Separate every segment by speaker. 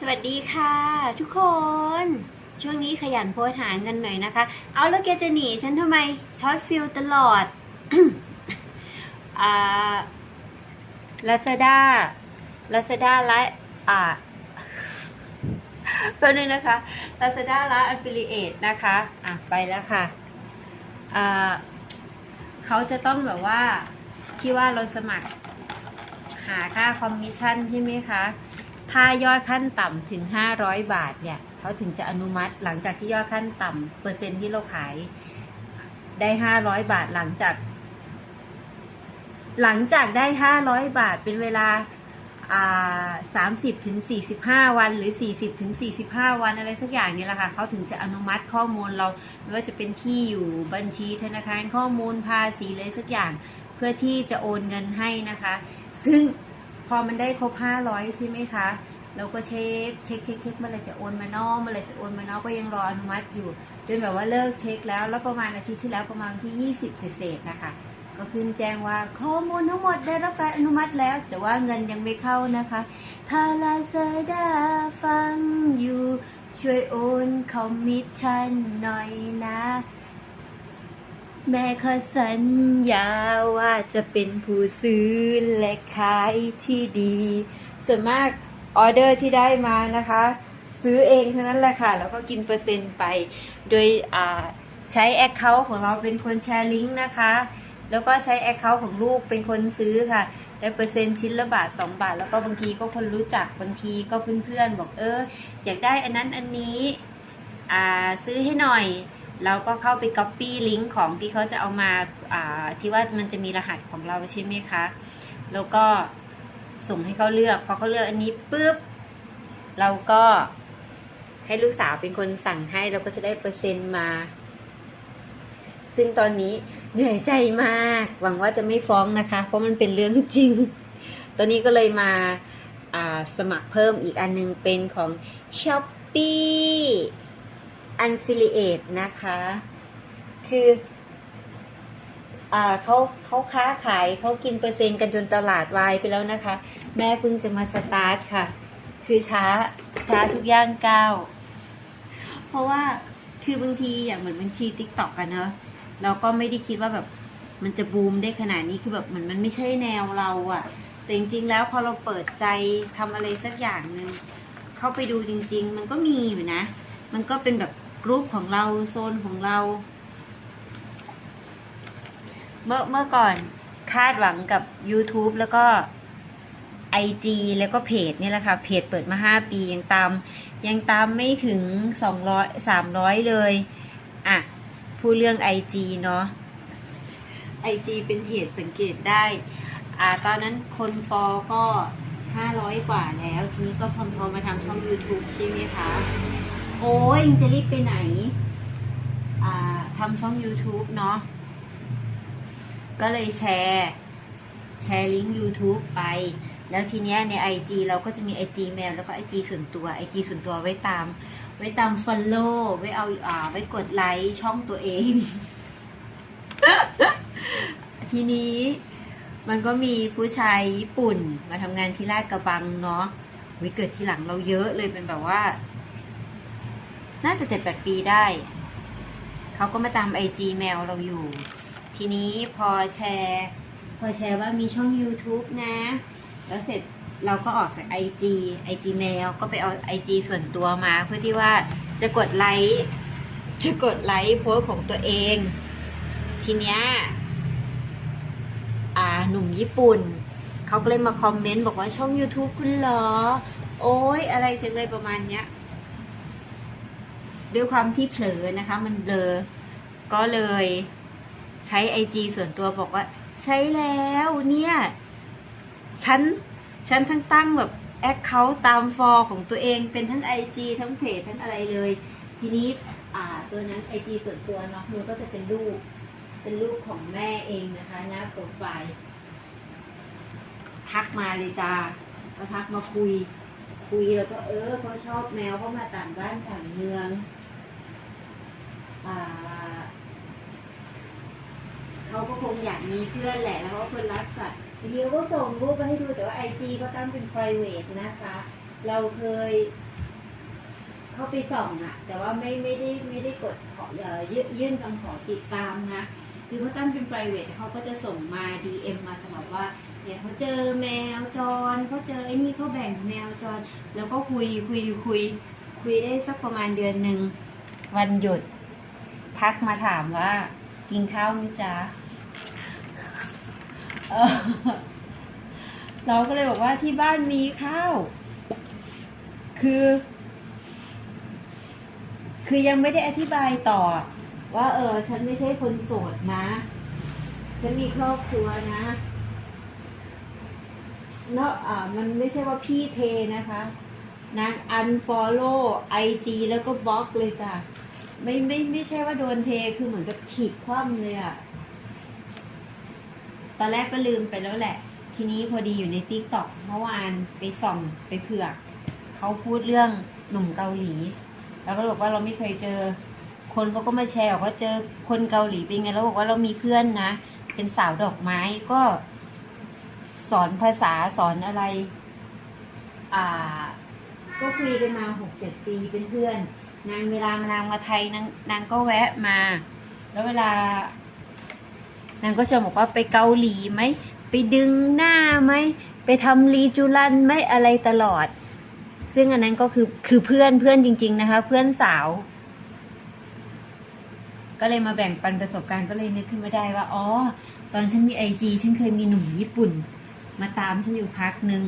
Speaker 1: สวัสดีค่ะ ทุกคน ช่วงนี้ขยันโพสหาเงินหน่อยนะคะ เอาแล้วแกจะหนีฉันทำไมช็อตฟิลตลอดอ่าลาซาด้าลาซาด้าแลอ่าแป๊บนึงนะคะลาซาด้าและอั f ฟิลิเอตนะคะอะไปแล้วค่ะอ่าเขาจะต้องแบบว่าที่ว่าเราสมัครหาค่าคอมมิชชั่นใช่ไหมคะ ถ้ายอดขั้นต่ำถึง 500 บาทเนี่ยเขาถึงจะอนุมัติหลังจากที่ยอดขั้นต่ำเปอร์เซ็นต์ที่เราขายได้ 500 บาทหลังจาก หลังจากได้ 500 บาทเป็นเวลา30ถึง45วัน หรือ40ถึง45วันอะไรสักอย่างนี่แหละค่ะเขาถึงจะอนุมัติข้อมูลเราไม่ว่าจะเป็นที่อยู่บัญชีธนาคารข้อมูลภาษีเลยสักอย่าง เพื่อที่จะโอนเงินให้นะคะ ซึ่ง พอมันได้ครบ500ใช่ไหมคะเราก็เช็คเช็คเช็คเช็คเมื่อไรจะโอนมานอกเมื่อไรจะโอนมานอกก็ยังรออนุมัติอยู่ จนแบบว่าเลิกเช็คแล้ว แล้วประมาณอาทิตย์ที่แล้วประมาณที่ 20 เศษๆนะคะ ก็ขึ้นแจ้งว่าข้อมูลทั้งหมดได้รับการอนุมัติแล้ว แต่ว่าเงินยังไม่เข้านะคะถ้าลาซาดาฟังอยู่ ช่วยโอนคอมมิชชั่นหน่อยนะ แม่ขอสัญญาว่าจะเป็นผู้ซื้อและขายที่ดี ส่วนมากออเดอร์ที่ได้มานะคะ ซื้อเองเทั้งนั้นแหละค่ะ แล้วก็กินเปอร์เซ็นต์ไป โดยใช้แอคเคาท์ของเราเป็นคนแชร์ลิงก์นะคะ แล้วก็ใช้แอคเคาท์ของลูกเป็นคนซื้อค่ะ ได้เปอร์เซ็นต์ชิ้นละบาท 2 บาท แล้วก็บางทีก็คนรู้จักบางทีก็เพื่อนๆบอกเอออยากได้อันนั้นอันนี้ซื้อให้หน่อย เราก็เข้าไป Copy ลิงก์ของที่เขาจะเอามาที่ว่ามันจะมีรหัสของเราใช่ไหมคะ แล้วก็ส่งให้เขาเลือก พอเขาเลือกอันนี้ปุ๊บ เราก็ให้ลูกสาวเป็นคนสั่งให้เราก็จะได้เปอร์เซ็นต์มา ซึ่งตอนนี้เหนื่อยใจมาก หวังว่าจะไม่ฟ้องนะคะ เพราะมันเป็นเรื่องจริง ตอนนี้ก็เลยมาาสมัครเพิ่มอีกอันนึงเป็นของ s h o p e e Affiliate นะคะ คืออ่าเขาเขาค้าขายเขากินเปอร์เซ็นต์กันจนตลาดวายไปแล้วนะคะ แม่เพิ่งจะมาสตาร์ทค่ะ คือช้าช้าทุกย่างก้าวเพราะว่าคือบางทีอย่างเหมือนบัญชีติ๊กต็อกกันเนอะเราก็ไม่ได้คิดว่าแบบมันจะบูมได้ขนาดนี้คือแบบเหมือนมันไม่ใช่แนวเราอะแต่จริงๆแล้วพอเราเปิดใจทำอะไรสักอย่างหนึ่งเข้าไปดูจริง ๆ มันก็มีอยู่นะ มันก็เป็นแบบ รุ๊ปของเราโซนของเรา เมื่อเมื่อก่อนคาดหวังกับ YouTube แล้วก็ IG แล้วก็เพจนี่แหละค่ะ เพจเปิดมา 5 ปียังตาม ยังตามไม่ถึง 200 300 เลย อะ พูดเรื่อง IG เนาะ IG เป็นเพจสังเกตได้ อ่า ตอนนั้นคนฟอลก็ 500 กว่าแล้ว ทีนี้ก็พอพอมาทำช่อง YouTube ใช่ไหมคะ โอ้ยยังจะรีบไปไหน อ่าทำช่อง YouTube เนาะ ก็เลยแชร์ แชร์ลิงก์ YouTube ไป แล้วทีเนี้ยใน IG เราก็จะมี IG แมวแล้วก็ IG ส่วนตัว IG ส่วนตัวไว้ตาม ไว้ตาม Follow ไว้เอาอ่าไว้กดไลค์ช่องตัวเอง ทีนี้มันก็มีผู้ชายญี่ปุ่นมาทำงานที่ลาดกระบังเนาะวิเกิดที่หลังเราเยอะเลยเป็นแบบว่า น่าจะเจ็ดแปดปีได้ เขาก็มาตาม IG แมวเราอยู่ ทีนี้พอแชร์ พอแชร์ว่ามีช่อง YouTube นะ แล้วเสร็จเราก็ออกจาก IG IG Mail ก็ไปเอา IG ส่วนตัวมาเพื่อที่ว่าจะกดไลค์จะกดไลค์โพสของตัวเอง ทีเนี้ยอ่าหนุ่มญี่ปุ่น เขาก็เลยมาคอมเมนต์บอกว่าช่อง YouTube คุณเหรอ โอ้ยอะไรจังเลยประมาณเนี้ย ด้วยความที่เผลอนะคะ มันเบลอ ก็เลยใช้ IG ส่วนตัวบอกว่า ใช้แล้วเนี่ย ฉัน ฉันทั้งตั้งแบบแอคเคาท์ตามฟอร์ของตัวเองเป็นทั้ง IG ทั้งเพจทั้งอะไรเลย ทีนี้อ่าตัวนั้น IG ส่วนตัวเนาะมันก็จะเป็นรูปเป็นรูปของแม่เองนะคะหน้าโปรไฟล์ทักมาเลยจ้าก็ทักมาคุย คุยแล้วก็เออเขาชอบแมวเขามาต่างบ้านต่างเมือง เขาก็คงอยากมีเพื่อนแหละ แล้วเขาก็คนรักสัตว์วิดีโอก็ส่งรูปไปให้ดูแต่ว่าไอจีก็ตั้งเป็น private นะคะ เราเคย เข้าไปส่องอะแต่ว่าไม่ไม่ได้ไม่ได้กดขอเอ่ยื่นยื่นคำขอติดตามนะคือเขาตั้งเป็น private เขาก็จะส่งมา DM มาตลอดว่าเนี่ยเขาเจอแมวจรเขาเจอไอ้นี่เขาแบ่งแมวจร แล้วก็คุยคุยคุยคุยได้สักประมาณเดือนหนึ่งวันหยุด ทักมาถามว่า กินข้าวไหมจ๊ะเออเราก็เลยบอกว่าที่บ้านมีข้าว คือ คือยังไม่ได้อธิบายต่อ ว่าเออ ฉันไม่ใช่คนโสดนะ ฉันมีครอบครัวนะเนาะอ่ามันไม่ใช่ว่าพี่เทนะคะนาง unfollow IG แล้วก็บล็อกเลยจ้ะ ไม่ไม่ไม่ใช่ว่าโดนเทคือเหมือนกับถีบคว่ำเลยอะตอนแรกก็ลืมไปแล้วแหละ ทีนี้พอดีอยู่ในติ๊กต็อกเมื่อวานไปส่องไปเผือกเขาพูดเรื่องหนุ่มเกาหลี แล้วก็บอกว่าเราไม่เคยเจอ คนเขาก็มาแชร์บอกว่าเจอคนเกาหลีเป็นไงแล้วบอกว่าเรามีเพื่อนนะ เป็นสาวดอกไม้ก็สอนภาษาสอนอะไร อ่า ก็คุยกันมาหกเจ็ดปีเป็นเพื่อน นางเวลามานางมาไทยนางนางก็แวะมา แล้วเวลานางก็จะบอกว่าไปเกาหลีไหมไปดึงหน้าไหมไปทำรีจูรันไหมอะไรตลอด ซึ่งอันนั้นก็คือคือเพื่อนเพื่อนจริง ๆ นะคะ เพื่อนสาว ก็เลยมาแบ่งปันประสบการณ์ก็เลยนึกขึ้นมาได้ว่าอ๋อตอนฉันมีไอจีฉันเคยมีหนุ่มญี่ปุ่น มาตามฉันอยู่พักหนึ่ง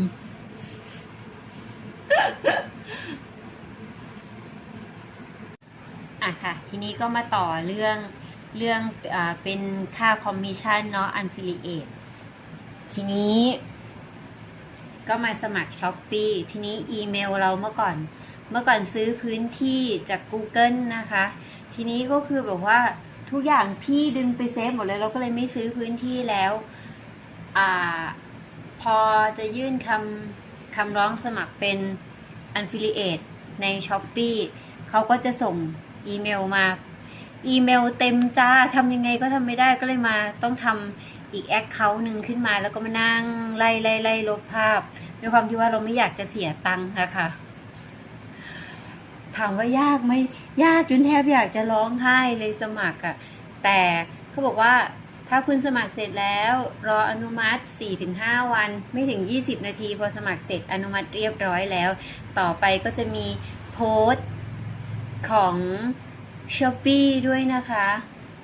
Speaker 1: อะค่ะ ทีนี้ก็มาต่อเรื่องเรื่องอเป็นค่าคอมมิชชั่นเนาะอันฟิลิเอตทีนี้ ก็มาสมัครช้อปปีทีนี้อีเมลเราเมื่อก่อน เมื่อก่อนซื้อพื้นที่จาก Google นะคะ ทีนี้ก็คือแบบว่าทุกอย่างพี่ดึงไปเซฟหมดเลย เราก็เลยไม่ซื้อพื้นที่แล้วอพอจะยื่นคำคำร้องสมัครเป็น Affiliate ใน s h อ p e e เขาก็จะส่ง อีเมลมา อีเมลเต็มจ้าทำยังไงก็ทำไม่ได้ก็เลยมาต้องทำอีกแอคเคาท์หนึ่งขึ้นมา แล้วก็มานั่งไล่ไล่ไล่ลบภาพด้วยความที่ว่าเราไม่อยากจะเสียตังค์นะคะถามว่ายากไหมยากจนแทบอยากจะร้องไห้เลยสมัครอะ่ะแต่เขาบอกว่าถ้าคุณสมัครเสร็จแล้ว รออนุมัติ 4-5 วัน ไม่ถึง 20 นาที พอสมัครเสร็จอนุมัติเรียบร้อยแล้ว ต่อไปก็จะมีโพสต์ ของ s h อ p e e ด้วยนะคะ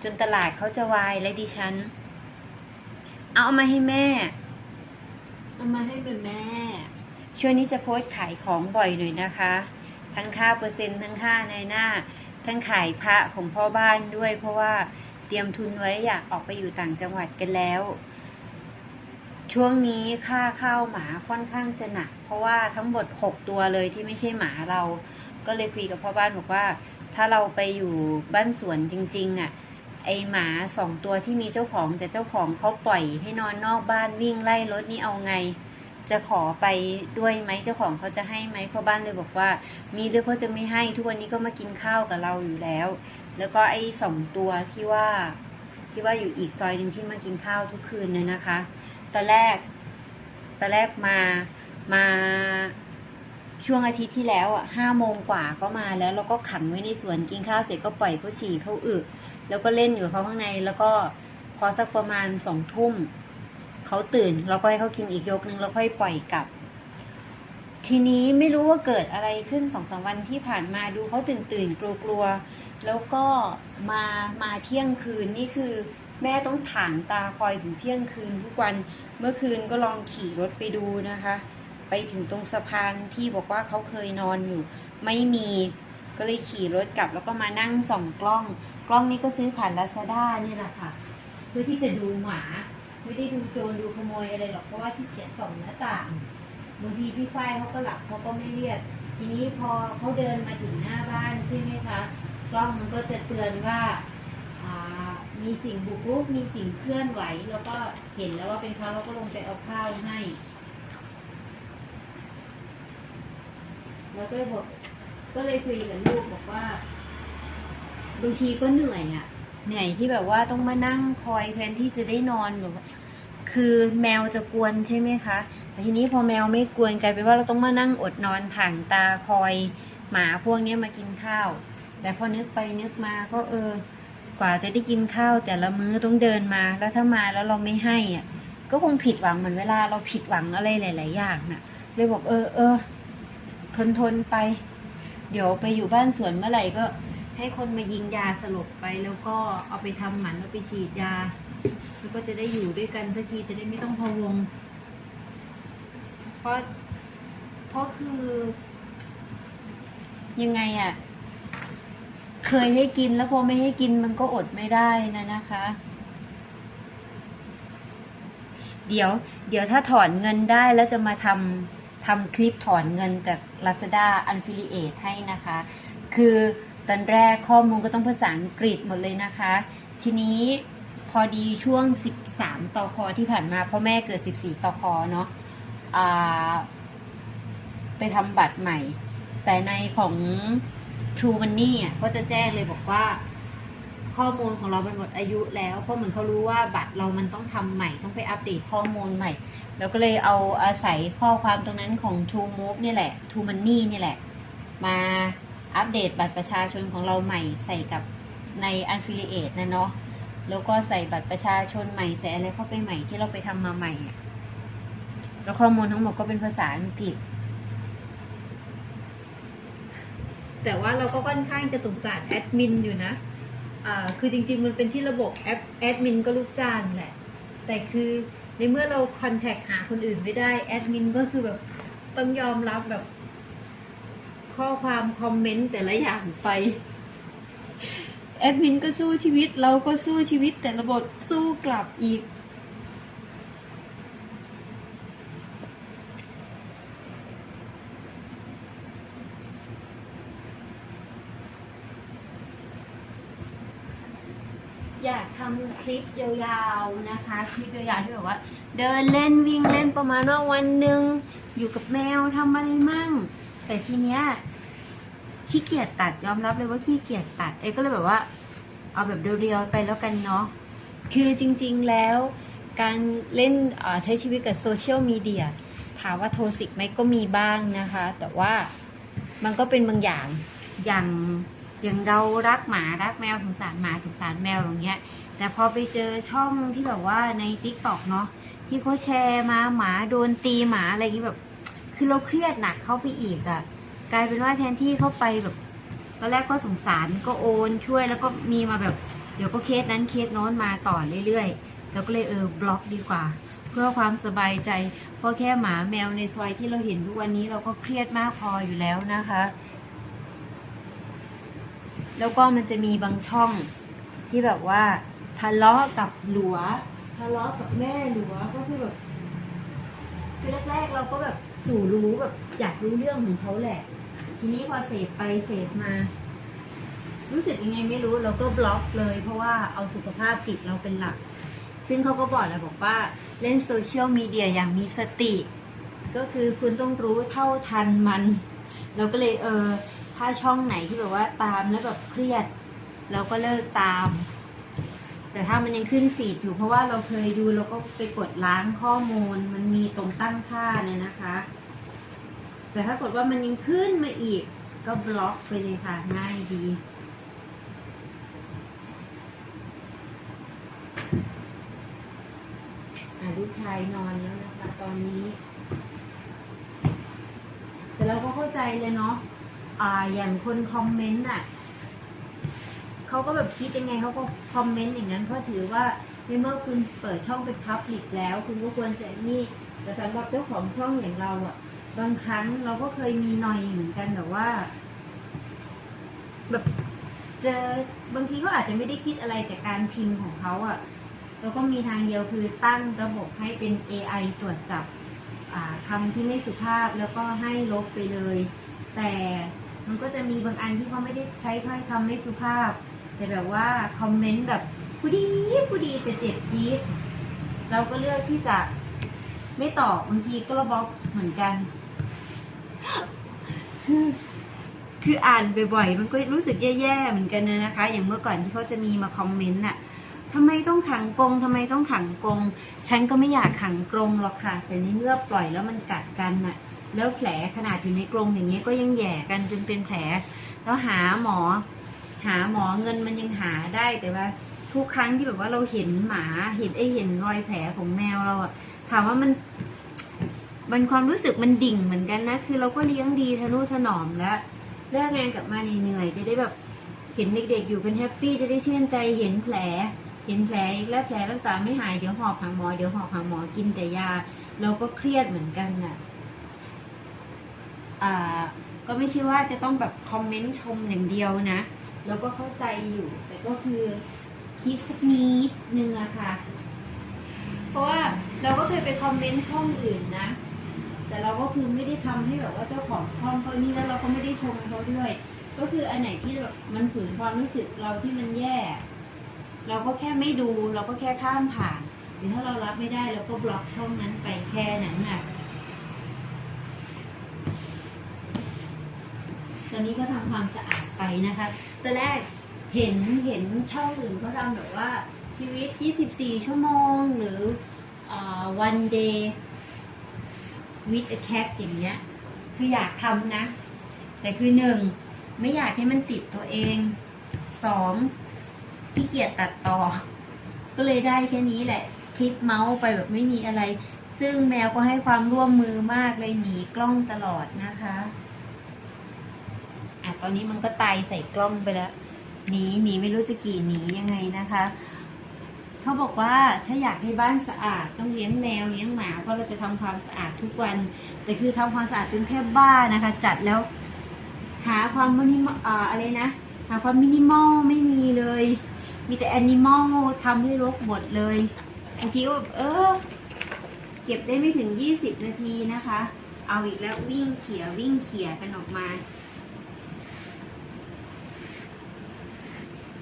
Speaker 1: จนตลาดเขาจะวายและดิฉันเอามาให้แม่ เอามาให้เป็นแม่ ช่วงนี้จะโพสต์ขายของบ่อยหน่อยนะคะ ทั้งค่าเปอร์เซ็นต์ทั้งค่าในหน้า ทั้งขายพระของพ่อบ้านด้วย เพราะว่าเตรียมทุนไว้อยากออกไปอยู่ต่างจังหวัดกันแล้ว ช่วงนี้ค่าข้าวหมาค่อนข้างจะหนัก เพราะว่าทั้งหมด6ตัวเลยที่ไม่ใช่หมาเรา ก็เลยคุยกับพ่อบ้านบอกว่า ถ้าเราไปอยู่บ้านสวนจริงๆอะไอหมาสองตัวที่มีเจ้าของแต่เจ้าของเขาปล่อยให้นอนนอกบ้านวิ่งไล่รถนี่เอาไง จะขอไปด้วยไหมเจ้าของเขาจะให้ไหมพ่อบ้านเลยบอกว่า มีหรือเขาจะไม่ให้ทุกวันนี้ก็มากินข้าวกับเราอยู่แล้ว แล้วก็ไอ้สองตัวที่ว่าที่ว่าอยู่อีกซอยหนึ่งที่มากินข้าวทุกคืนเนี่ยนะคะตอนแรกตอนแรกมามา ช่วงอาทิตย์ที่แล้วอะห้าโมงกว่าก็มาแล้วแล้วก็ขังไว้ในสวนกินข้าวเสร็จก็ปล่อยเขาฉี่เขาอึแล้วก็เล่นอยู่เขาข้างใน แล้วก็พอสักประมาณสองทุ่มเขาตื่นเราก็ให้เขากินอีกยกนึงแล้วค่อยปล่อยกลับ ทีนี้ไม่รู้ว่าเกิดอะไรขึ้นสองสามวันที่ผ่านมาดูเขาตื่นตื่นกลัวกลัวๆแล้วก็มามาเที่ยงคืนนี่คือ แม่ต้องถางตาคอยถึงเที่ยงคืนทุกวันเมื่อคืนก็ลองขี่รถไปดูนะคะ ไปถึงตรงสะพานที่บอกว่าเขาเคยนอนอยู่ ไม่มีก็เลยขี่รถกลับ แล้วก็มานั่งส่องกล้อง กล้องนี้ก็ซื้อผ่านลาซาด้านี่แหละค่ะ เพื่อที่จะดูหมาไม่ได้ดูโจรดูขโมยอะไรหรอกเพราะว่าที่เกียจส่องหน้าต่างบางทีพี่ฝ้ายเขาก็หลับเขาก็ไม่เรียก ทีนี้พอเขาเดินมาถึงหน้าบ้านใช่ไหมคะกล้องมันก็จะเตือนว่าอ่ามีสิ่งบุกรุกมีสิ่งเคลื่อนไหว แล้วก็เห็นแล้วว่าเป็นเขาเราก็ลงไปเอาข้าวให้ แล้วก็เลยบอกก็เลยคุยกับลูกบอกว่าบางทีก็เหนื่อยอะ่ะ เหนื่อยที่แบบว่าต้องมานั่งคอยแทนที่จะได้นอนแบบว่าคือแมวจะกวนใช่ไหมคะแต่ทีนี้พอแมวไม่กวนกลายเป็นว่าเราต้องมานั่งอดนอนถ่างตาคอยหมาพวกเนี้ยมากินข้าว แต่พอนึกไปนึกมาก็เออ กว่าจะได้กินข้าวแต่ละมื้อต้องเดินมา แล้วถ้ามาแล้วเราไม่ให้อะ ก็คงผิดหวังเหมือนเวลาเราผิดหวังอะไรหลาย ๆ อย่างน่ะ เลยบอกเออเออ ทนทนไป เดี๋ยวไปอยู่บ้านสวนเมื่อไหร่ก็ ให้คนมายิงยาสลบไปแล้วก็เอาไปทำหมันเอาไปฉีดยา แล้วก็จะได้อยู่ด้วยกันสักทีจะได้ไม่ต้องพะวง เพราะเพราะคือ ยังไงอะ่ะ เคยให้กินแล้วพอไม่ให้กินมันก็อดไม่ได้นะนะคะ เดี๋ยว เดี๋ยวถ้าถอนเงินได้แล้วจะมาทำ ทำคลิปถอนเงินจาก Lazada Affiliate ให้นะคะ คือตอนแรกข้อมูลก็ต้องภาษาอังกฤษหมดเลยนะคะ ทีนี้พอดีช่วง 13 ต่อคอที่ผ่านมาพราะแม่เกิด 14 ต่อคอเนาะไปทำบัตรใหม่ แต่ในของ True Money อะก็จะแจ้งเลยบอกว่า ข้อมูลของเรามันหมดอายุแล้วเพราะเหมือนเขารู้ว่าบัตรเรามันต้องทำใหม่ต้องไปอัปเดตข้อมูลใหม่แล้วก็เลยเอาอาศัยข้อความตรงนั้นของ True Move นี่แหละ True Money นี่แหละ มาอัปเดตบัตรประชาชนของเราใหม่ใส่กับใน Affiliate นะเนาะแล้วก็ใส่บัตรประชาชนใหม่ใส่อะไรเข้าไปใหม่ที่เราไปทำมาใหม่อะแล้วข้อมูลทั้งหมดก็เป็นภาษาอังกฤษ แต่ว่าเราก็ค่อนข้างจะสงสารแอดมินอยู่นะ คือจริงๆ มันเป็นที่ระบบแอปแอดมินก็ลูกจ้างแหละ แต่คือในเมื่อเราคอนแทคหาคนอื่นไม่ได้แอดมินก็คือแบบต้องยอมรับแบบ ข้อความคอมเมนต์แต่ละอย่างไปแอดมินก็สู้ชีวิตเราก็สู้ชีวิตแต่ระบบสู้กลับอีก อยากทำคลิปยาวๆนะคะคลิปยาวๆที่แบบว่า เดินเล่นวิ่งเล่นประมาณว่าวันหนึ่งอยู่กับแมวทำอะไรมั่ง แต่ทีเนี้ยขี้เกียจตัดยอมรับเลยว่าขี้เกียจตัด เอ้ก็เลยแบบว่า เอาแบบเรียวๆไปแล้วกันเนาะคือจริงๆแล้วการเล่นใช้ชีวิตกับโซเชียลมีเดียถามว่าโทสิกไหมก็มีบ้างนะคะ แต่ว่ามันก็เป็นบางอย่างอย่างอย่างเรารักหมารักแมวสงสารหมาสงสารแมวอย่างเงี้ย แต่พอไปเจอช่องที่แบบว่าใน t ิ k t o k เนาะที่เขาแชร์มาหมาโดนตีหมาอะไรอย่างงี้แบบ คือเราเครียดหนักเข้าไปอีกอะ่ะ กลายเป็นว่าแทนที่เข้าไปแบบตอนแรกก็สงสารก็โอนช่วยแล้วก็มีมาแบบ เดี๋ยวก็เคสนั้นเคสโน้นมาต่อเรื่อยๆเราก็เลยเออบล็อกดีกว่า เพื่อความสบายใจ เพราะแค่หมาแมวในซอยที่เราเห็นทุกวันนี้เราก็เครียดมากพออยู่แล้วนะคะ แล้วก็มันจะมีบางช่องที่แบบว่า ทะเลาะกับหลัวทะเลาะกับแม่หลัวก็คือแบบคือแรกๆเราก็แบบสู่รู้แบบอยากรู้เรื่องของเขาแหละ ทีนี้พอเสพไปเสพมา รู้สึกยังไงไม่รู้เราก็บล็อกเลย เพราะว่าเอาสุขภาพจิตเราเป็นหลัก ซึ่งเขาก็บอกแล้วบอกว่าเล่นโซเชียลมีเดียอย่างมีสติ ก็คือคุณต้องรู้เท่าทันมัน เราก็เลยเออถ้าช่องไหนที่แบบว่าตามแล้วแบบเครียด เราก็เลิกตาม แต่ถ้ามันยังขึ้นฟีดอยู่เพราะว่าเราเคยดูเราก็ไปกดล้างข้อมูล มันมีตรงตั้งค่าเนี่ยนะคะ แต่ถ้ากดว่ามันยังขึ้นมาอีก ก็บล็อกไปเลยค่ะง่ายดีอะลูกชายนอนแล้วนะคะตอนนี้ แต่เราก็เข้าใจเลยเนาะอ่าอย่างคนคอมเมนต์อะ เขาก็แบบคิดยังไงเขาก็คอมเมนต์อย่างนั้นเพราะถือว่าในเมื่อคุณเปิดช่องเป็นพับลิกแล้ว คุณก็ควรจะนี่แต่สำหรับเจ้าของช่องอย่างเราอะ บางครั้งเราก็เคยมีหน่อยเหมือนกันแบบว่า แบบเจอบางทีก็อาจจะไม่ได้คิดอะไรแต่การพิมพ์ของเขาอะเราก็มีทางเดียวคือตั้งระบบให้เป็น AI ตรวจจับอ่าคำที่ไม่สุภาพแล้วก็ให้ลบไปเลย แต่มันก็จะมีบางอันที่เขาไม่ได้ใช้ถ้อยคำไม่สุภาพ แต่แบบว่าคอมเมนต์แบบผู้ดีผู้ดีแต่เจ็บจี๊ดเราก็เลือกที่จะไม่ตอบบางทีก็บล็อกเหมือนกัน คือคืออ่านบ่อยๆมันก็รู้สึกแย่ๆเหมือนกันนะคะ อย่างเมื่อก่อนที่เขาจะมีมาคอมเมนต์น่ะทำไมต้องขังกรงทำไมต้องขังกรงฉันก็ไม่อยากขังกรงหรอกค่ะ แต่ในเมื่อปล่อยแล้วมันกัดกันน่ะ แล้วแผลขนาดอยู่ในกรงอย่างเงี้ยก็ยังแย่กันจนเป็นแผล แล้วหาหมอ หาหมอเงินมันยังหาได้แต่ว่าทุกครั้งที่แบบว่าเราเห็นหมาเห็นไอเห็นรอยแผลของแมวเราอะถามว่ามัน มันความรู้สึกมันดิ่งเหมือนกันนะ คือเราก็เลี้ยงดีทะนุถนอมแล้วเลิกงานกลับมาเหนื่อยจะได้แบบเห็นเด็กๆอยู่กันแฮปปี้จะได้ชื่นใจเห็นแผล เห็นแผลอีกแล้วแผลรักษาไม่หายเดี๋ยวหอบหาหมอเดี๋ยวหอบหาหมอกินแต่ยา เราก็เครียดเหมือนกันน่ะอ่าก็ไม่ใช่ว่าจะต้องแบบคอมเมนต์ชมอย่างเดียวนะ เราก็เข้าใจอยู่ แต่ก็คือคิดสักนิดนึงอะค่ะ เพราะว่าเราก็เคยไปคอมเมนต์ช่องอื่นนะ แต่เราก็คือไม่ได้ทำให้แบบว่าเจ้าของช่องเขานี่แล้วเราก็ไม่ได้ชมเขาด้วย ก็คืออันไหนที่แบบมันฝืนความรู้สึกเราที่มันแย่ เราก็แค่ไม่ดูเราก็แค่ข้ามผ่านหรือถ้าเรารับไม่ได้เราก็บล็อกช่องนั้นไปแค่นั้นน่ะตอนนี้ก็ทำความสะอาด ไปนะคะตอนแรกเห็นเห็นช่องอื่นเขาทำแบบว่าชีวิต 24 ชั่วโมงหรืออ่า one day with a cat อย่างเงี้ย คืออยากทำนะ แต่คือหนึ่งไม่อยากให้มันติดตัวเองสองขี้เกียจตัดต่อ ก็เลยได้แค่นี้แหละ คลิปเมาส์ไปแบบไม่มีอะไร ซึ่งแมวก็ให้ความร่วมมือมากเลยหนีกล้องตลอดนะคะ อะตอนนี้มันก็ตายใส่กล้องไปแล้วหนีหนีไม่รู้จะกี่หนียังไงนะคะ เขาบอกว่าถ้าอยากให้บ้านสะอาดต้องเลี้ยงแมวเลี้ยงหมาเพราะเราจะทำความสะอาดทุกวัน แต่คือทำความสะอาดจนแค่บ้านนะคะ จัดแล้ว หาความมินิมอลอ่าอะไรนะหาความมินิมอลไม่มีเลย มีแต่แอนิมอลทำให้รกหมดเลยบางทีก็แบบเออ เก็บได้ไม่ถึง 20 นาทีนะคะ เอาอีกแล้ววิ่งเขี่ยวิ่งเขี่ยกันออกมา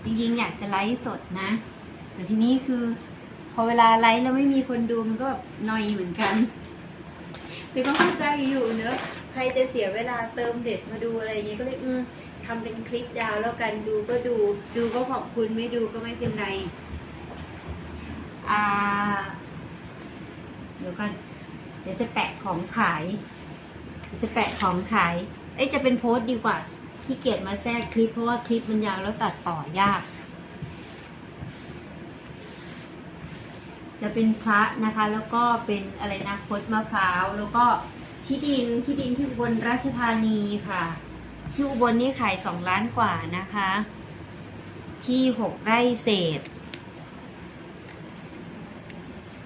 Speaker 1: จริงๆ อยากจะไลฟ์สดนะ แต่ทีนี้คือ พอเวลาไลฟ์แล้วไม่มีคนดูมันก็แบบนอยเหมือนกันแต่ก็เข้าใจอยู่เนอะใครจะเสียเวลาเติมเด็ดมาดูอะไรอย่างเงี้ยก็เลยอืมทำเป็นคลิปยาวแล้วกันดูก็ดูดูก็ขอบคุณไม่ดูก็ไม่เป็นไรอ่าเดี๋ยวก่อนเดี๋ยวจะแปะของขายเดี๋ยวจะแปะของขาย เอ้ยจะเป็นโพสต์ดีกว่า ขี้เกียจมาแทรกคลิปเพราะว่าคลิปมันยาวแล้วตัดต่อยาก จะเป็นพระนะคะ แล้วก็เป็นอะไรนะพดมะพร้าว แล้วก็ที่ดินที่ดินที่อุบลราชธานีค่ะ ที่อุบลนี่ขายสองล้านกว่านะคะ ที่หกไร่เศษ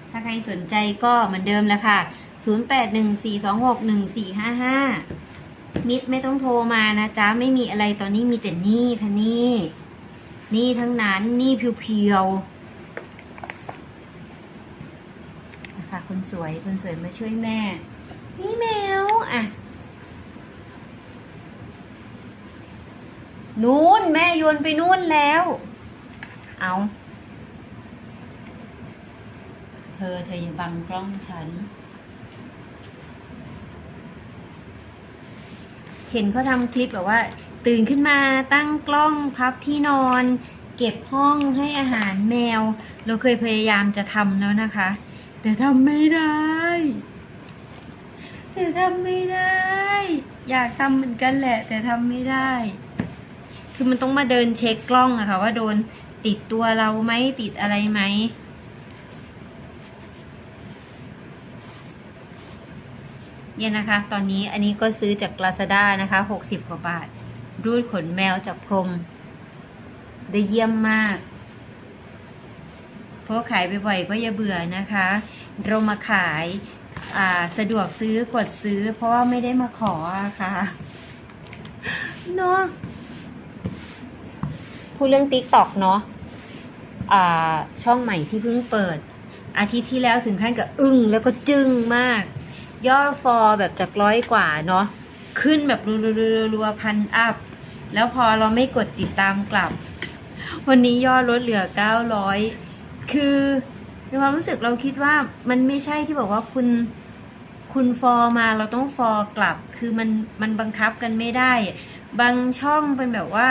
Speaker 1: ถ้าใครสนใจก็เหมือนเดิมแหละค่ะ 0814261455 มิดไม่ต้องโทรมานะจ๊ะ ไม่มีอะไรตอนนี้มีแต่นี่ค่ะนี่นี่ทั้งนั้นนี่เพียวๆนะคะคนสวยคนสวยมาช่วยแม่ นี่แมวอะนู้นแม่โยนไปนู่นแล้ว เอาเธอเธออย่าบังกล้องฉัน เห็นเขาทำคลิปแบบว่า ตื่นขึ้นมาตั้งกล้องพับที่นอน เก็บห้องให้อาหารแมว เราเคยพยายามจะทำแล้วนะคะ แต่ทำไม่ได้แต่ทำไม่ได้ อยากทำเหมือนกันแหละ แต่ทำไม่ได้ คือมันต้องมาเดินเช็คกล้องอะค่ะว่าโดนติดตัวเราไหมติดอะไรไหม เนี่ยนะคะ ตอนนี้อันนี้ก็ซื้อจาก Lazada นะคะ 60 กว่าบาท รูดขนแมวจากพรมได้เยี่ยมมาก เพราะขายบ่อยๆก็อย่าเบื่อนะคะ เรามาขายาสะดวกซื้อกดซื้อ เพราะว่าไม่ได้มาขออะค่ะเนาะพูดเรื่องติ๊กตอกเนาะาช่องใหม่ที่เพิ่งเปิด อาทิตย์ที่แล้วถึงขั้นกับอึ้งแล้วก็จึ้งมาก ยอดฟอลแบบจากร้อยกว่าเนาะขึ้นแบบรัวๆๆๆพันอัพ แล้วพอเราไม่กดติดตามกลับ วันนี้ยอดลดเหลือ 900 คือในความรู้สึกเราคิดว่ามันไม่ใช่ที่บอกว่าคุณคุณฟอลมาเราต้องฟอลกลับ คือมันมันบังคับกันไม่ได้ บางช่องเป็นแบบว่า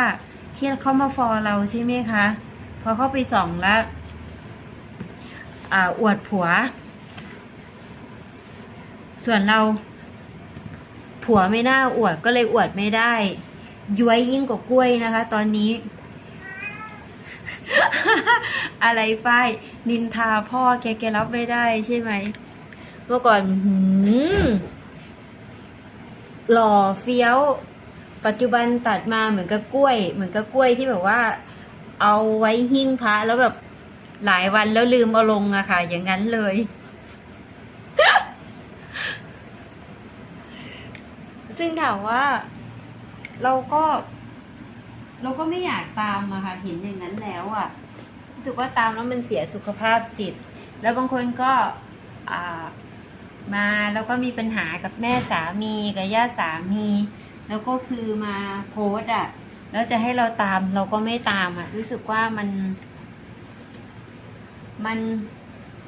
Speaker 1: ที่เขามาฟอลเราใช่ไหมคะ พอเข้าไปส่องแล้วอ่าอวดผัว ส่วนเราผัวไม่น่าอวดก็เลยอวดไม่ได้ ย้วยยิ่งกว่ากล้วยนะคะ ตอนนี้ อะไรป้ายนินทาพ่อแกแกรับไม่ได้ใช่ไหมเมื่อก่อนหืมหล่อเฟี้ยว ปัจจุบันตัดมาเหมือนกับกล้วย เหมือนกับกล้วยที่แบบว่า เอาไว้หิ้งพระแล้วแบบหลายวันแล้วลืมเอาลงอะค่ะ อย่างนั้นเลย ซึ่งถามว่าเราก็ เราก็ไม่อยากตามอะค่ะเห็นอย่างนั้นแล้วอะรู้สึกว่าตามแล้วมันเสียสุขภาพจิต แล้วบางคนก็มาแล้วก็มีปัญหากับแม่สามีกับย่าสามี แล้วก็คือมาโพสอะแล้วจะให้เราตามเราก็ไม่ตามอะรู้สึกว่ามัน มัน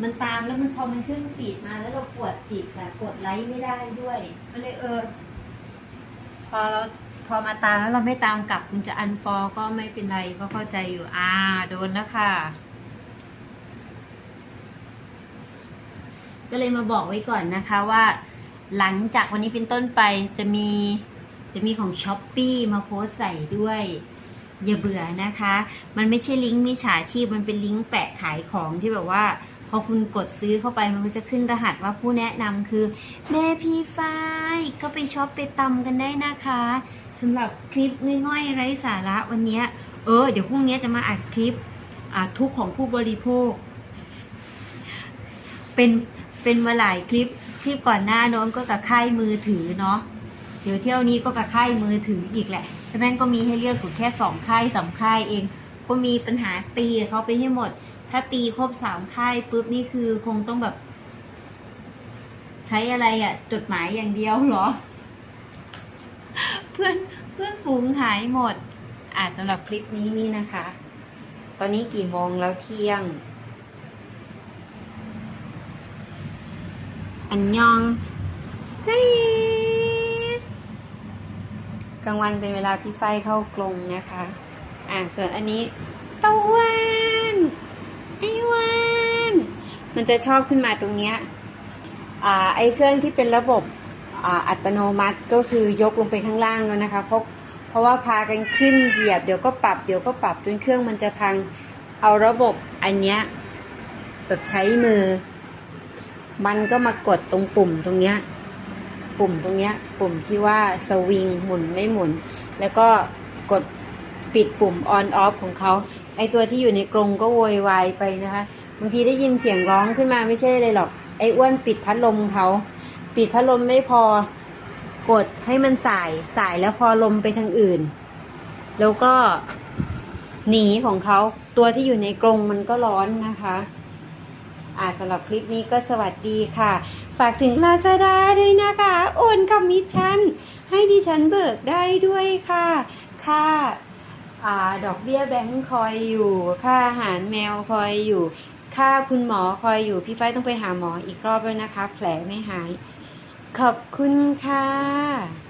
Speaker 1: มันตามแล้วมันพอมันขึ้นฟีดมาแล้วเราปวดจิตอะกดไลค์ไม่ได้ด้วยก็เลยเออ พอเราพอมาตามแล้วเราไม่ตามกลับคุณจะอันฟอก็ไม่เป็นไรก็เข้าใจอยู่อ่าโดนแล้วค่ะ ก็เลยมาบอกไว้ก่อนนะคะว่า หลังจากวันนี้เป็นต้นไปจะมีจะมีของช้อปปีมาโพสใส่ด้วยอย่าเบื่อนะคะ มันไม่ใช่ลิงก์มิจฉาชีพมันเป็นลิงก์แปะขายของที่แบบว่า พอคุณกดซื้อเข้าไปมันก็จะขึ้นรหัสว่าผู้แนะนำคือ แม่พี่ฝ้ายก็ไปช็อปไปตำกันได้นะคะสำหรับคลิปง่อยๆไร้สาระวันนี้เออ เดี๋ยวพรุ่งนี้จะมาอัดคลิปทุกของผู้บริโภค เป็นเป็นมาหลายคลิปคลิปก่อนหน้าโน้นก็กับค่ายมือถือเนาะเดี๋ยวเที่ยวนี้ก็กับค่ายมือถืออีกแหละแต่แม่งก็มีให้เลือกอยู่แค่สองค่ายสามค่ายเอง ก็มีปัญหาตีเขาไปให้หมด ถ้าตีครบสามค่ายปุ๊บนี่คือคงต้องแบบ ใช้อะไรอะ่ะ จดหมายอย่างเดียวเหรอ เพื่อนเพื่อนฝูงหายหมด อะสำหรับคลิปนี้นี่นะคะ ตอนนี้กี่โมงแล้วเที่ยง อันยองเจ๊กลางวันเป็นเวลาพี่ไฟเข้ากรงนะคะ อ่าส่วนอันนี้ตะวัน ไอ้วันมันจะชอบขึ้นมาตรงเนี้ยอ่าไอ้เครื่องที่เป็นระบบอ่าอัตโนมัติก็คือยกลงไปข้างล่างแล้วนะคะเพราะเพราะว่าพากันขึ้นเหยียบเดี๋ยวก็ปรับเดี๋ยวก็ปรับจนเครื่องมันจะพังเอาระบบอันเนี้ยแบบใช้มือ มันก็มากดตรงปุ่มตรงเนี้ยปุ่มตรงเนี้ยปุ่มที่ว่าสวิงหมุนไม่หมุน แล้วก็กดปิดปุ่ม on off ของเขา ไอตัวที่อยู่ในกรงก็โวยวายไปนะคะบางทีได้ยินเสียงร้องขึ้นมาไม่ใช่เลยหรอก ไออ้วนปิดพัดลมเขา ปิดพัดลมไม่พอกดให้มันสายสายแล้วพอลมไปทางอื่น แล้วก็หนีของเขาตัวที่อยู่ในกรงมันก็ร้อนนะคะอ่าสำหรับคลิปนี้ก็สวัสดีค่ะ ฝากถึงลาซาด้าด้วยนะคะ โอนคำมิชชั่นให้ดิฉันเบิกได้ด้วยค่ะ ค่า อดอกเบี้ยแบงค์คอยอยู่ ค่าอาหารแมวคอยอยู่ ค่าคุณหมอคอยอยู่ พี่ไฟต้องไปหาหมออีกรอบด้วยนะคะ แผลไม่หาย ขอบคุณค่ะ